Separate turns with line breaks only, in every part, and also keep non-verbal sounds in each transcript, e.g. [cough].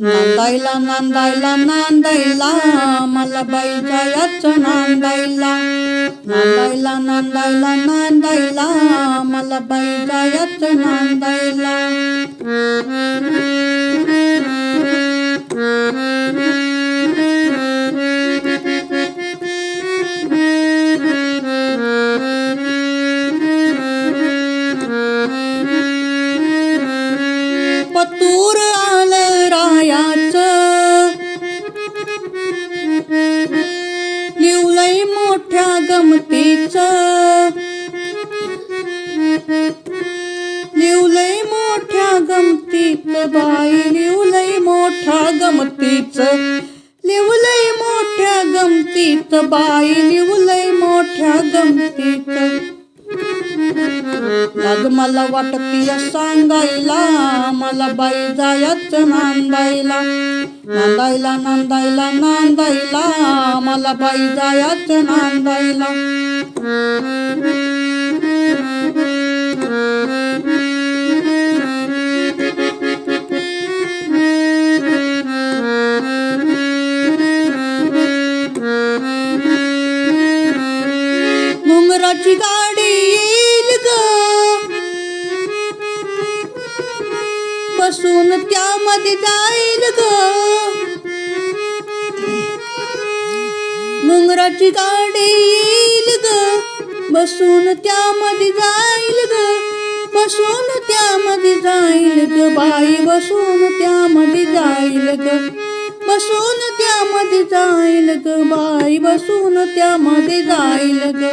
Nandaila, Nandaila, Nandaila, Malabai Jayacha Nandaila. Nandaila, Nandaila, Nandaila, Malabai Jayacha Nandaila. लय मोठ्या गमतीच. लिवलय मोठ्या गमतीच बाई लिवलय मोठ्या गमतीच. लिवलय मोठ्या गमतीत बाई लिवलय मोठ्या गमतीत लाग मला वाटतीय सांगायला मला बाई जायचं नांदायला. नांदायला नांदायला नांदायला मला बाई जायचं नांदायला. [laughs] गाडी त्यामध्ये जाईल ग. मुंगराची गाडी येईल ग. बसून त्यामध्ये जाईल ग. बसून त्यामध्ये जाईल ग. बाई बसून त्यामध्ये जाईल ग. बसून त्यामध्ये जाईल ग. बाई बसून त्यामध्ये जाईल ग.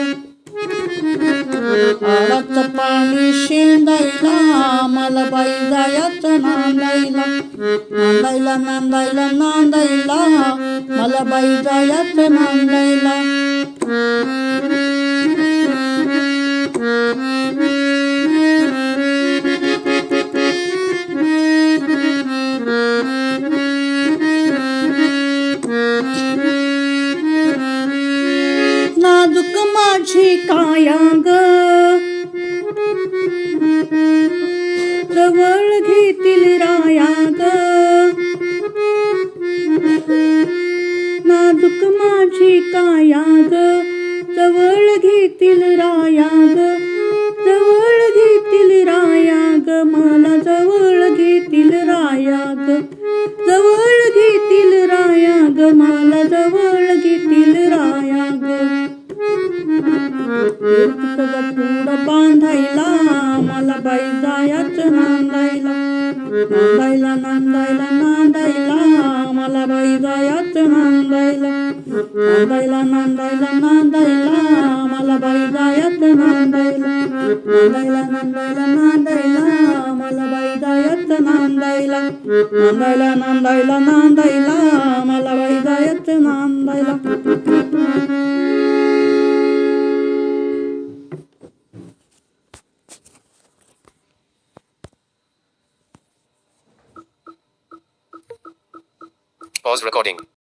आळाचं पाणी शेंदायला मला बाई जायचं नांदायला नांदायला नांदायला नांदायला मला बाई जायचं राया जवळ घेतील रायाग मला जवळ घेतील रायाग. जवळ घेतील रायाग मला जवळ घेतील रायाग. ग बांधायला मला बाई जायाच नांदायला. नांदायला नांदायला नांदायला. dayattı mandayla Mandayla mandayla mandayla Malabay dayattı mandayla Mandayla mandayla mandayla Malabay dayattı mandayla Mandayla mandayla mandayla Malabay dayattı mandayla
Pause recording.